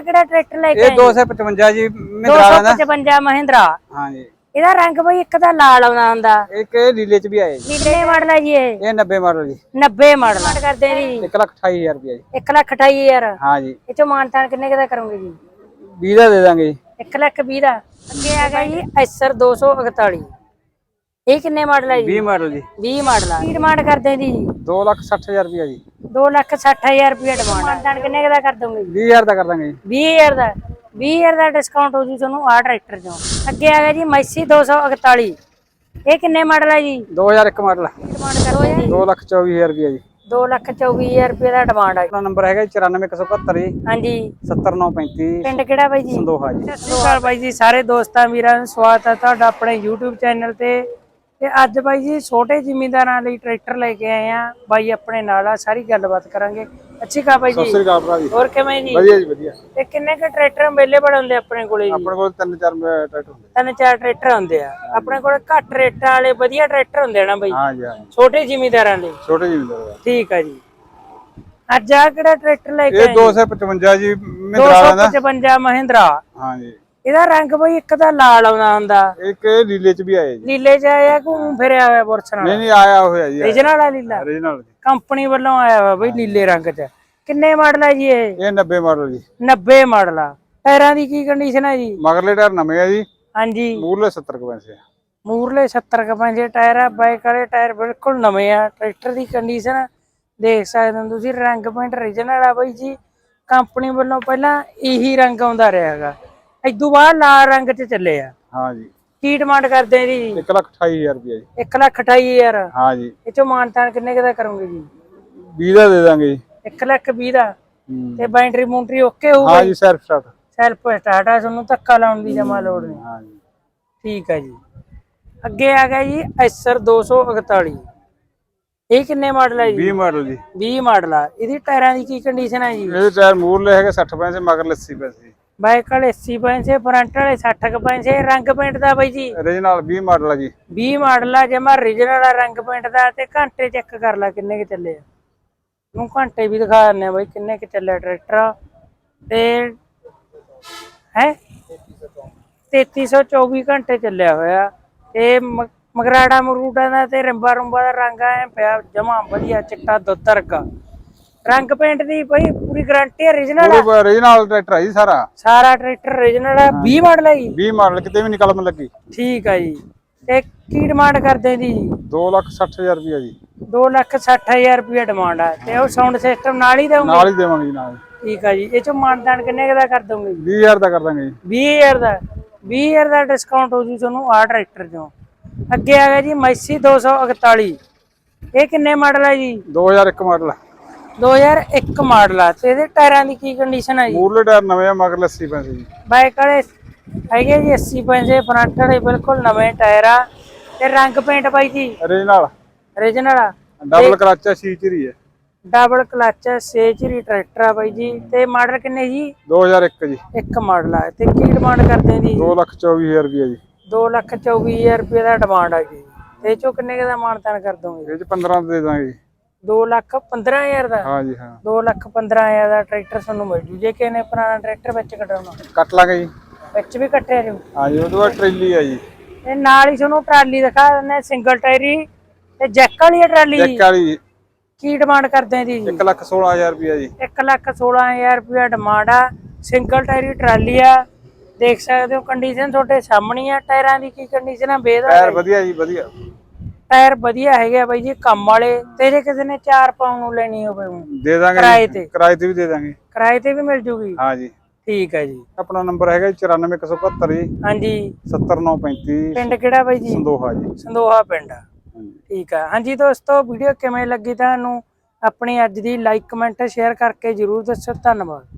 ਕਿਹੜਾ ਟਰੈਕਟਰ ਲੈ ਕੇ ਇਹ ਆਏ? 255 ਜੀ ਮਿੰਦਰਾ ਦਾ 255 ਮਹਿੰਦਰਾ। ਹਾਂਜੀ। ਇਹਦਾ ਰੰਗ ਬਈ ਇੱਕ ਤਾਂ ਲਾਲ ਆਉਂਦਾ ਹੁੰਦਾ। ਇੱਕ ਇਹ ਨੀਲੇ ਚ ਵੀ ਆਏ ਜੀ। ਕਿੰਨੇ ਮਾਡਲ ਹੈ ਜੀ ਇਹ? ਇਹ 90 ਮਾਡਲ ਜੀ। 90 ਮਾਡਲ ਕਰਦੇ ਜੀ। 1 ਲੱਖ 28000 ਰੁਪਏ ਜੀ। 1 ਲੱਖ 28000 ਹਾਂ ਜੀ। ਇਹ ਚੋਂ ਮਾਨਤਾਨ ਕਿੰਨੇ ਕੁ ਦਾ ਕਰੋਗੇ ਜੀ? 20 ਦਾ ਦੇ ਦਾਂਗੇ ਜੀ। 1 ਲੱਖ 20 ਦਾ। ਅੱਗੇ ਆ ਗਿਆ ਜੀ ਐਸਰ 241 ਇਹ ਕਿੰਨੇ ਮਾਡਲ ਹੈ ਜੀ? 20 ਮਾਡਲ ਜੀ। 20 ਮਾਡਲ ਆ। ਕੀ ਡਿਮਾਂਡ ਕਰਦੇ ਜੀ। 2 ਲੱਖ 60000 ਰੁਪਏ ਜੀ। 2 ਲੱਖ 60000 ਰੁਪਏ ਡਿਮਾਂਡ ਮਾਨਤਾਨ ਕਿੰਨੇ ਕੁ ਦਾ ਕਰ ਦੋਗੇ? ਜੀ 20000 ਦਾ ਕਰ ਦਾਂਗੇ ਜੀ। 20000 ਦਾ। 20000 ਦਾ ਡਿਸਕਾਊਂਟ ਹੋ ਜੂ ਤੁਹਾਨੂੰ ਆ ਟਰੈਕਟਰ ਚੋਂ। ਅੱਗੇ ਆ ਗਿਆ ਜੀ ਮੈਸੀ 241 ਇਹ ਕਿੰਨੇ ਮਾਡਲ ਹੈ ਜੀ? 2001 ਮਾਡਲ ਡਿਮਾਂਡ ਕਰਦੇ ਜੀ 2 ਲੱਖ 24000 ਰੁਪਏ ਜੀ। 2 ਲੱਖ 24000 ਰੁਪਏ ਦਾ ਡਿਮਾਂਡ ਹੈ ਆਪਣਾ ਨੰਬਰ ਹੈਗਾ ਜੀ 94171 ਜੀ। ਹਾਂਜੀ। 70935 ਪਿੰਡ ਕਿਹੜਾ ਬਾਈ ਜੀ? ਸੰਦੋਹਾ ਜੀ। ਸਤਿ ਸ਼੍ਰੀ ਅਕਾਲ ਬਾਈ ਜੀ ਸਾਰੇ ਦੋਸਤਾਂ ਵੀਰਾਂ ਨੂੰ ਸਵਾਗਤ ਹੈ ਤੁਹਾਡਾ ਆਪਣੇ YouTube ਚੈਨਲ ਤੇ। ਤੇ ਅੱਜ ਬਾਈ ਜੀ ਛੋਟੇ ਜ਼ਿਮੀਂਦਾਰਾਂ ਲਈ ਟਰੈਕਟਰ ਲੈ ਕੇ ਆਏ ਆ। ਬਾਈ ਆਪਣੇ ਨਾਲ ਆ ਸਾਰੀ ਗੱਲਬਾਤ ਕਰਾਂਗੇ। ਅੱਛੀ ਕਾ ਬਾਈ ਸਤਿ ਜੀ ਸ੍ਰੀ ਅਕਾਲ ਭਰਾ ਜੀ। ਹੋਰ ਕਿਵੇਂ ਜੀ? ਵਧੀਆ ਜੀ ਵਧੀਆ। ਤੇ ਕਿੰਨੇ ਕ ਟਰੈਕਟਰ ਅਵੇਲੇਬਲ ਹੁੰਦੇ ਆਪਣੇ ਕੋਲੇ ਜੀ? ਆਪਣੇ ਕੋਲ ਤਿੰਨ ਚਾਰ ਟਰੈਕਟਰ ਹੁੰਦੇ ਤਿੰਨ ਚਾਰ ਟਰੈਕਟਰ ਹੁੰਦੇ ਆ। ਆਪਣੇ ਕੋਲ ਘੱਟ ਰੇਟਾਂ ਵਾਲੇ ਵਧੀਆ ਟਰੈਕਟਰ ਹੁੰਦੇ ਨਾ ਬਾਈ? ਹਾਂ ਜੀ ਹਾਂ। ਛੋਟੇ ਜ਼ਿਮੀਂਦਾਰਾਂ ਲਈ ਛੋਟੇ ਜੀ ਹੁੰਦੇ ਆ। ਠੀਕ ਆ ਜੀ। ਅੱਜ ਆ ਕਿਹੜਾ ਟਰੈਕਟਰ ਲੈ ਕੇ ਇਹ ਆਏ 255 ਜੀ ਮਿੰਦਰਾ ਦਾ 255 ਮਹਿੰਦਰਾ। ਹਾਂ ਜੀ ਇਹਦਾ ਰੰਗ ਬਈ ਇੱਕ ਤਾਂ ਲਾਲ ਆਉਂਦਾ ਹੁੰਦਾ। ਇੱਕ ਇਹ ਨੀਲੇ ਚ ਵੀ ਆਏ ਜੀ। ਨੀਲੇ ਚ ਆਇਆ ਘੂਮ ਫਿਰਿਆ ਹੋਇਆ ਬੁਰਸਨ ਨਹੀਂ ਵਾਲਾ ਨਹੀਂ ਆਇਆ ਹੋਇਆ ਜੀ ਰੀਜਨਲ ਆ ਲੀਲਾ ਓਰੀਜਨਲ ਕੰਪਨੀ ਵੱਲੋਂ ਆਇਆ ਹੋਇਆ ਬਈ ਨੀਲੇ ਰੰਗ ਚ। ਕਿੰਨੇ ਮਾਡਲ ਹੈ ਜੀ ਇਹ? ਇਹ 90 ਮਾਡਲ ਜੀ। 90 ਮਾਡਲ ਆ। ਟਾਇਰਾਂ ਦੀ ਕੀ ਕੰਡੀਸ਼ਨ ਹੈ ਜੀ? ਮਗਰਲੇ ਟਾਇਰ ਨਵੇਂ ਆ ਜੀ। ਹਾਂਜੀ। ਮੂਰਲੇ 70 ਕੁ ਪੈਸੇ ਆ। ਮੂਰਲੇ 70 ਕ ਪੰਜੇ ਟਾਇਰ ਆ ਬਾਈਕ ਵਾਲੇ ਟਾਇਰ ਬਿਲਕੁਲ ਨਵੇਂ ਆ। ਟਰੈਕਟਰ ਦੀ ਕੰਡੀਸ਼ਨ ਦੇਖ ਸਕਦੇ ਹੋ ਤੁਸੀਂ ਰੰਗ ਪੈਂਟ ਰੀਜਨਲ ਆ ਬਾਈ ਜੀ। ਕੰਪਨੀ ਵੱਲੋਂ ਪਹਿਲਾਂ ਇਹੀ ਰੰਗ ਆਉਂਦਾ ਰਿਹਾ ਹੈਗਾ। ਇਦੋਂ ਬਾਅਦ ਲਾਲ ਰੰਗ ਚ ਚੱਲੇ ਆ। ਹਾਂ ਜੀ। ਕੀ ਡਿਮਾਂਡ ਕਰਦੇ ਆ ਜੀ? 1 ਲੱਖ 28000 ਰੁਪਏ ਜੀ। 1 ਲੱਖ 28000 ਹਾਂ ਜੀ। ਇਹ ਚੋਂ ਮਾਨਤਾਨ ਕਿੰਨੇ ਕੁ ਦਾ ਕਰੋਗੇ ਜੀ? 20 ਦਾ ਦੇ ਦਾਂਗੇ ਜੀ। 1 ਲੱਖ 20 ਦਾ। ਤੇ ਬੈਟਰੀ ਮੂੰਟਰੀ ਓਕੇ ਹੋਊਗਾ? ਹਾਂ ਜੀ ਸੈਲਫ ਸਟਾਰਟ ਸੈਲਫ ਸਟਾਰਟ ਆ ਤੁਹਾਨੂੰ ਧੱਕਾ ਲਾਉਣ ਦੀ ਜਮਾ ਲੋੜ ਨਹੀਂ। ਹਾਂ ਜੀ। ਠੀਕ ਹੈ ਜੀ। ਅੱਗੇ ਆ ਗਿਆ ਜੀ ਐਸਰ 241 ਇਹ ਕਿੰਨੇ ਮਾਡਲ ਹੈ ਜੀ? 20 ਮਾਡਲ ਜੀ। 20 ਮਾਡਲ ਆ। ਇਹਦੀ ਟਾਇਰਾਂ ਦੀ ਕੀ ਕੰਡੀਸ਼ਨ ਹੈ ਜੀ? ਇਹਦੇ ਟਾਇਰ ਮੂਰਲੇ ਹੈਗੇ 60 ਪੈਸੇ ਮਗਰ 80 ਪੈਸੇ। ਬਾਈਕ ਵਾਲੇ 80 ਪੈਸੇ ਫਰੰਟ ਵਾਲੇ 60 ਕੁ ਪੈਸੇ ਰੰਗ ਪੇਂਟ ਦਾ ਬਾਈ ਜੀ। ਓਰੀਜਨਲ 20 ਮਾਡਲ ਆ ਜੀ। 20 ਮਾਡਲ ਆ ਜਮਾ ਰੀਜਨਲ ਆ ਰੰਗ ਪੇਂਟ ਦਾ ਤੇ ਘੰਟੇ ਚੈੱਕ ਕਰ ਲੈ ਕਿੰਨੇ ਕੁ ਚੱਲੇ ਆ। ਨੂੰ ਘੰਟੇ ਵੀ ਦਿਖਾ ਦਿੰਨੇ ਆ ਬਾਈ ਕਿੰਨੇ ਕੁ ਚੱਲੇ ਟਰੈਕਟਰ। ਤੇ ਹੈ? 3324 ਘੰਟੇ ਚੱਲਿਆ ਹੋਇਆ। ਤੇ ਮਗਰਾੜਾ ਮਰੂਟਾ ਦਾ ਤੇ ਰੰਬਾ ਰੰਬਾ ਦਾ ਰੰਗ ਐ ਪਿਆ ਜਮਾ ਵਧੀਆ ਚਿੱਟਾ ਦੁੱਧ ਰੰਗ ਪੇਂਟ ਦੀ ਬਈ ਪੂਰੀ ਗਾਰੰਟੀ ਓਰੀਜਨਲ ਆ। ਪੂਰੇ ਓਰੀਜਨਲ ਟਰੈਕਟਰ ਆ ਜੀ ਸਾਰਾ। ਸਾਰਾ ਟਰੈਕਟਰ ਓਰੀਜਨਲ ਆ। 20 ਮਾਡਲ ਹੈ ਜੀ। 20 ਮਾਡਲ ਕਿਤੇ ਵੀ ਨਹੀਂ ਕਲਮ ਲੱਗੀ। ਠੀਕ ਆ ਜੀ। ਤੇ ਕੀ ਡਿਮਾਂਡ ਕਰਦੇ ਜੀ? 2 ਲੱਖ 60000 ਰੁਪਏ ਜੀ। 2 ਲੱਖ 60000 ਰੁਪਏ ਡਿਮਾਂਡ ਆ। ਤੇ ਉਹ ਸਾਊਂਡ ਸਿਸਟਮ ਨਾਲ ਹੀ ਦਊਂਗੇ ਨਾਲ ਹੀ ਦੇਵਾਂਗੇ ਨਾਲ ਠੀਕ ਆ ਜੀ। ਇਹ ਚੋਂ ਮਾਨਦਾਨ ਕਿੰਨੇ ਦਾ ਕਰ ਦੋਗੇ ਜੀ? 20000 ਦਾ ਕਰ ਦਾਂਗੇ ਜੀ। 20000 ਦਾ। 20000 ਦਾ ਡਿਸਕਾਊਂਟ ਹੋ ਜੂ ਤੁਹਾਨੂੰ ਆ ਟਰੈਕਟਰ ਚੋਂ। ਅੱਗੇ ਆ ਗਿਆ ਜੀ ਮੈਸੀ 241 ਇਹ ਕਿੰਨੇ ਮਾਡਲ ਹੈ ਜੀ? 2001 ਮਾਡਲ 2001 ਮਾਡਲ ਆ ਤੇ ਇਹਦੇ ਟਾਇਰਾਂ ਦੀ ਕੀ ਕੰਡੀਸ਼ਨ ਹੈ ਜੀ? ਮੂਰਲੇ ਟਾਇਰ ਨਵੇਂ ਆ ਮਗਰ 80 ਪੈਸੇ ਜੀ। ਬਾਈਕ ਵਾਲੇ ਹੈਗੇ ਜੀ 80 ਪੈਸੇ ਫਰੰਟ ਵਾਲੇ ਬਿਲਕੁਲ ਨਵੇਂ ਟਾਇਰ ਆ। ਤੇ ਰੰਗ ਪੇਂਟ ਬਾਈ ਜੀ ਓਰੀਜਨਲ ਓਰੀਜਨਲ ਆ। ਡਬਲ ਕਰਾਚਾ ਸ਼ੀਚਰੀ ਹੈ ਡਬਲ ਕਲਚ ਸੇਚਰੀ ਟਰੈਕਟਰ ਆ ਬਾਈ ਜੀ। ਤੇ ਮਾਡਲ ਕਿੰਨੇ ਜੀ? 2001 ਜੀ। ਇੱਕ ਮਾਡਲ ਆ। ਤੇ ਕੀ ਡਿਮਾਂਡ ਕਰਦੇ ਜੀ? 2 ਲੱਖ 24000 ਰੁਪਏ ਜੀ। 2 ਲੱਖ 24000 ਰੁਪਏ ਦਾ ਡਿਮਾਂਡ ਆ ਜੀ। ਤੇ ਚੋਂ ਕਿੰਨੇ ਦਾ ਮਾਨਤਾਨ ਕਰ ਦੋਗੇ? ਇਹ ਚ 15 ਦੇ ਦਾਂਗੇ ਜੀ। 2 ਲੱਖ 15000 ਦਾ। ਹਾਂ ਜੀ ਹਾਂ। 2 ਲੱਖ 15000 ਦਾ ਟਰੈਕਟਰ ਤੁਹਾਨੂੰ ਮਿਲ ਜੂ। ਜੇ ਕਿਸੇ ਨੇ ਪੁਰਾਣਾ ਟਰੈਕਟਰ ਵਿੱਚ ਕਟਾਉਣਾ। ਕੱਟ ਲਾਂਗੇ ਜੀ। ਵਿੱਚ ਵੀ ਕੱਟਿਆ ਜੂ। ਹਾਂ ਜੀ ਉਹਦੇ ਬਾਅਦ ਟ੍ਰੇਲੀ ਆ ਜੀ। ਤੇ ਨਾਲ ਹੀ ਤੁਹਾਨੂੰ ਟਰਾਲੀ ਦਿਖਾ ਦਿੰਦੇ ਸਿੰਗਲ ਟਾਇਰੀ ਤੇ ਜੈਕ ਵਾਲੀ ਆ ਟਰਾਲੀ? ਇੱਕ ਵਾਲੀ। ਕੀ ਡਿਮਾਂਡ ਕਰਦੇ ਜੀ? 1 ਲੱਖ 16000 ਰੁਪਏ ਜੀ। 1 ਲੱਖ 16000 ਰੁਪਇਆ ਡਿਮਾਂਡ ਆ। ਸਿੰਗਲ ਟਾਇਰੀ ਟਰਾਲੀ ਆ। ਦੇਖ ਸਕਦੇ ਹੋ ਕੰਡੀਸ਼ਨ ਤੁਹਾਡੇ ਸਾਹਮਣੇ ਆ। ਟਾਇਰਾਂ ਦੀ ਕੀ ਕੰਡੀਸ਼ਨ ਆ? ਬੇਦਾ ਟਾਇਰ ਵਧੀਆ ਜੀ ਵਧੀਆ। ਟਾਇਰ ਵਧੀਆ ਹੈਗੇ ਆ ਬਾਈ ਜੀ ਕੰਮ ਵਾਲੇ ਤੇ ਜੇ ਕਿਸੇ ਨੇ 4 ਪਾਉਣ ਨੂੰ ਲੈਣੀ ਹੋਵੇ ਊਂ, ਦੇ ਦਾਂਗੇ ਕਿਰਾਏ। ਤੇ। ਕਿਰਾਏ ਤੇ ਵੀ ਦੇ ਦਾਂਗੇ। ਕਿਰਾਏ ਤੇ ਵੀ ਮਿਲ ਜੂਗੀ? ਹਾਂ ਜੀ। ਠੀਕ ਹੈ ਜੀ। ਆਪਣਾ ਨੰਬਰ ਹੈਗਾ ਜੀ 94171 ਜੀ। ਹਾਂਜੀ। 70935 ਪਿੰਡ ਕਿਹੜਾ ਬਾਈ ਜੀ? ਸੰਦੋਹਾ ਜੀ। ਸੰਦੋਹਾ ਪਿੰਡ। ਠੀਕ ਆ। ਹਾਂਜੀ ਦੋਸਤੋ ਵੀਡੀਓ ਕਿਵੇਂ ਲੱਗੀ ਤੁਹਾਨੂੰ? ਆਪਣੀ ਅੱਜ ਦੀ ਲਾਈਕ ਕਮੈਂਟ ਸ਼ੇਅਰ ਕਰਕੇ ਜਰੂਰ ਦੱਸੋ ਧੰਨਵਾਦ।